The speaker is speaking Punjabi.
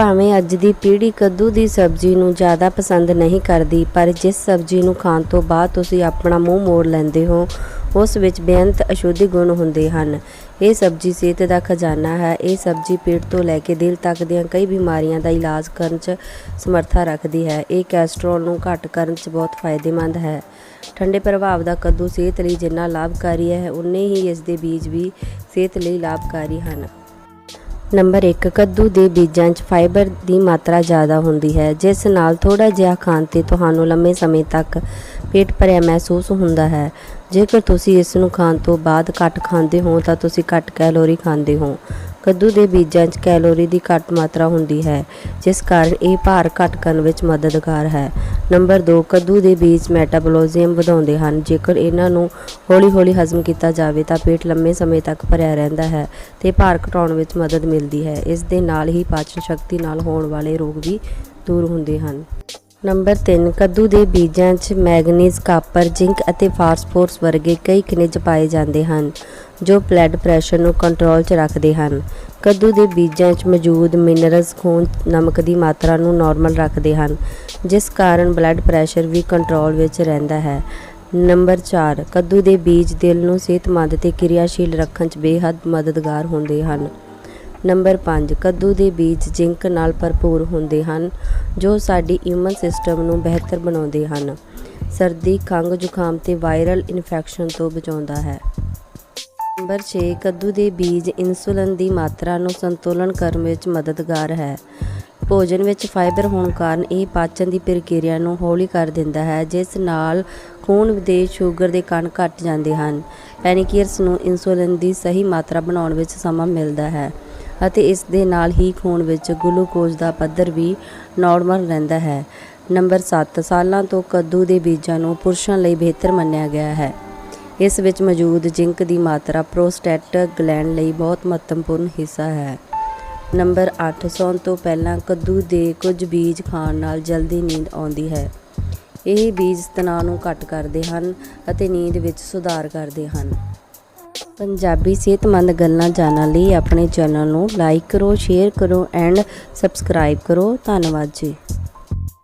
ਭਾਵੇਂ ਅੱਜ ਦੀ ਪੀੜ੍ਹੀ ਕੱਦੂ ਦੀ ਸਬਜ਼ੀ ਨੂੰ ਜ਼ਿਆਦਾ ਪਸੰਦ ਨਹੀਂ ਕਰਦੀ, ਪਰ ਜਿਸ ਸਬਜ਼ੀ ਨੂੰ ਖਾਣ ਤੋਂ ਬਾਅਦ ਤੁਸੀਂ ਆਪਣਾ ਮੂੰਹ ਮੋੜ ਲੈਂਦੇ ਹੋ, ਉਸ ਵਿੱਚ ਬੇਅੰਤ ਅਸ਼ੁੱਧੀ ਗੁਣ ਹੁੰਦੇ ਹਨ। ਇਹ ਸਬਜ਼ੀ ਸਿਹਤ ਦਾ ਖਜ਼ਾਨਾ ਹੈ। ਇਹ ਸਬਜ਼ੀ ਪੇਟ ਤੋਂ ਲੈ ਕੇ ਦਿਲ ਤੱਕ ਦੀਆਂ ਕਈ ਬਿਮਾਰੀਆਂ ਦਾ ਇਲਾਜ ਕਰਨ 'ਚ ਸਮਰੱਥਾ ਰੱਖਦੀ ਹੈ। ਇਹ ਕੋਲੇਸਟ੍ਰੋਲ ਨੂੰ ਘੱਟ ਕਰਨ 'ਚ ਬਹੁਤ ਫਾਇਦੇਮੰਦ ਹੈ। ਠੰਡੇ ਪ੍ਰਭਾਵ ਦਾ ਕੱਦੂ ਸਿਹਤ ਲਈ ਜਿੰਨਾ ਲਾਭਕਾਰੀ ਹੈ, ਉਨੇ ਹੀ ਇਸ ਦੇ ਬੀਜ ਵੀ ਸਿਹਤ ਲਈ ਲਾਭਕਾਰੀ ਹਨ। ਨੰਬਰ 1 ਕੱਦੂ ਦੇ ਬੀਜਾਂ 'ਚ ਫਾਈਬਰ ਦੀ ਮਾਤਰਾ ਜ਼ਿਆਦਾ ਹੁੰਦੀ ਹੈ, ਜਿਸ ਨਾਲ ਥੋੜਾ ਜਿਹਾ ਖਾਣ ਤੇ ਤੁਹਾਨੂੰ ਲੰਮੇ ਸਮੇਂ ਤੱਕ ਪੇਟ ਭਰਿਆ ਮਹਿਸੂਸ ਹੁੰਦਾ ਹੈ। ਜੇਕਰ ਤੁਸੀਂ ਇਸ ਨੂੰ ਖਾਣ ਤੋਂ ਬਾਅਦ ਘੱਟ ਖਾਂਦੇ ਹੋ, ਤਾਂ ਤੁਸੀਂ ਘੱਟ ਕੈਲੋਰੀ ਖਾਂਦੇ ਹੋ। ਕੱਦੂ ਦੇ ਬੀਜਾਂ 'ਚ ਕੈਲੋਰੀ ਦੀ ਘੱਟ ਮਾਤਰਾ ਹੁੰਦੀ ਹੈ, ਜਿਸ ਕਾਰਨ ਇਹ ਭਾਰ ਘੱਟ ਕਰਨ ਵਿੱਚ ਮਦਦਗਾਰ ਹੈ। ਨੰਬਰ 2 ਕੱਦੂ ਦੇ ਬੀਜ ਮੈਟਾਬੋਲਿਜ਼ਮ ਵਧਾਉਂਦੇ ਹਨ। ਜੇਕਰ ਇਹਨਾਂ ਨੂੰ ਹੌਲੀ-ਹੌਲੀ ਹਜ਼ਮ ਕੀਤਾ ਜਾਵੇ ਤਾਂ ਪੇਟ ਲੰਮੇ ਸਮੇਂ ਤੱਕ ਭਰਿਆ ਰਹਿੰਦਾ ਹੈ ਤੇ ਭਾਰ ਘਟਾਉਣ ਵਿੱਚ ਮਦਦ ਮਿਲਦੀ ਹੈ। ਇਸ ਦੇ ਨਾਲ ਹੀ ਪਾਚਨ ਸ਼ਕਤੀ ਨਾਲ ਹੋਣ ਵਾਲੇ ਰੋਗ ਵੀ ਦੂਰ ਹੁੰਦੇ ਹਨ। ਨੰਬਰ 3 ਕੱਦੂ ਦੇ ਬੀਜਾਂ 'ਚ ਮੈਗਨੀਜ਼, ਕਾਪਰ, ਜ਼ਿੰਕ ਅਤੇ ਫਾਸਫੋਰਸ ਵਰਗੇ ਕਈ ਖਣਿਜ ਪਾਏ ਜਾਂਦੇ ਹਨ ਜੋ ਬਲੱਡ ਪ੍ਰੈਸ਼ਰ ਨੂੰ ਕੰਟਰੋਲ 'ਚ ਰੱਖਦੇ ਹਨ। ਕੱਦੂ ਦੇ ਬੀਜਾਂ 'ਚ ਮੌਜੂਦ ਮਿਨਰਲਸ ਖੂਨ ਨਮਕ ਦੀ ਮਾਤਰਾ ਨੂੰ ਨਾਰਮਲ ਰੱਖਦੇ ਹਨ, ਜਿਸ ਕਾਰਨ ਬਲੱਡ ਪ੍ਰੈਸ਼ਰ ਵੀ ਕੰਟਰੋਲ ਵਿੱਚ ਰਹਿੰਦਾ ਹੈ। ਨੰਬਰ 4 ਕੱਦੂ ਦੇ ਬੀਜ ਦਿਲ ਨੂੰ ਸਿਹਤਮੰਦ ਤੇ ਕਿਰਿਆਸ਼ੀਲ ਰੱਖਣ 'ਚ ਬੇਹੱਦ ਮਦਦਗਾਰ ਹੁੰਦੇ ਹਨ। ਨੰਬਰ 5 ਕੱਦੂ ਦੇ ਬੀਜ ਜ਼ਿੰਕ ਨਾਲ ਭਰਪੂਰ ਹੁੰਦੇ ਹਨ, ਜੋ ਸਾਡੀ ਇਮਿਊਨ ਸਿਸਟਮ ਨੂੰ ਬਿਹਤਰ ਬਣਾਉਂਦੇ ਹਨ। ਸਰਦੀ, ਖੰਘ, ਜ਼ੁਕਾਮ ਤੇ ਵਾਇਰਲ ਇਨਫੈਕਸ਼ਨ ਤੋਂ ਬਚਾਉਂਦਾ ਹੈ। ਨੰਬਰ 6 ਕੱਦੂ ਦੇ ਬੀਜ ਇਨਸੂਲਿਨ ਦੀ ਮਾਤਰਾ ਨੂੰ ਸੰਤੁਲਨ ਕਰਨ ਵਿੱਚ ਮਦਦਗਾਰ ਹੈ। ਭੋਜਨ ਵਿੱਚ ਫਾਈਬਰ ਹੋਣ ਕਾਰਨ ਇਹ ਪਾਚਨ ਦੀ ਪ੍ਰਕਿਰਿਆ ਨੂੰ ਹੌਲੀ ਕਰ ਦਿੰਦਾ ਹੈ, ਜਿਸ ਨਾਲ ਖੂਨ ਦੇ ਸ਼ੂਗਰ ਦੇ ਕਣ ਘਟ ਜਾਂਦੇ ਹਨ ਪੈਨਕੀਅਰਸ ਨੂੰ ਇਨਸੂਲਿਨ ਦੀ ਸਹੀ ਮਾਤਰਾ ਬਣਾਉਣ ਵਿੱਚ ਸਮਾਂ ਮਿਲਦਾ ਹੈ ਅਤੇ ਇਸ ਦੇ ਨਾਲ ਹੀ ਖੂਨ ਵਿੱਚ ਗਲੂਕੋਜ਼ ਦਾ ਪੱਧਰ ਵੀ ਨਾਰਮਲ ਰਹਿੰਦਾ ਹੈ। ਨੰਬਰ 7 ਸਾਲਾਂ ਤੋਂ ਕੱਦੂ ਦੇ ਬੀਜਾਂ ਨੂੰ ਪੁਰਸ਼ਾਂ ਲਈ ਬਿਹਤਰ ਮੰਨਿਆ ਗਿਆ ਹੈ। ਇਸ ਵਿੱਚ ਮੌਜੂਦ ਜ਼ਿੰਕ ਦੀ ਮਾਤਰਾ ਪ੍ਰੋਸਟੇਟ ਗਲੈਂਡ ਲਈ ਬਹੁਤ ਮਹੱਤਵਪੂਰਨ ਹਿੱਸਾ ਹੈ। ਨੰਬਰ 8 ਸੌਣ ਤੋਂ ਪਹਿਲਾਂ ਕੱਦੂ ਦੇ ਕੁਝ ਬੀਜ ਖਾਣ ਨਾਲ ਜਲਦੀ ਨੀਂਦ ਆਉਂਦੀ ਹੈ। ਇਹ ਬੀਜ ਤਣਾਅ ਨੂੰ ਘੱਟ ਕਰਦੇ ਹਨ ਅਤੇ ਨੀਂਦ ਵਿੱਚ ਸੁਧਾਰ ਕਰਦੇ ਹਨ। ਪੰਜਾਬੀ ਸਿਹਤਮੰਦ ਗੱਲਾਂ ਜਾਣਨ ਲਈ ਆਪਣੇ ਚੈਨਲ ਨੂੰ ਲਾਈਕ ਕਰੋ, ਸ਼ੇਅਰ ਕਰੋ ਐਂਡ ਸਬਸਕ੍ਰਾਈਬ ਕਰੋ। ਧੰਨਵਾਦ ਜੀ।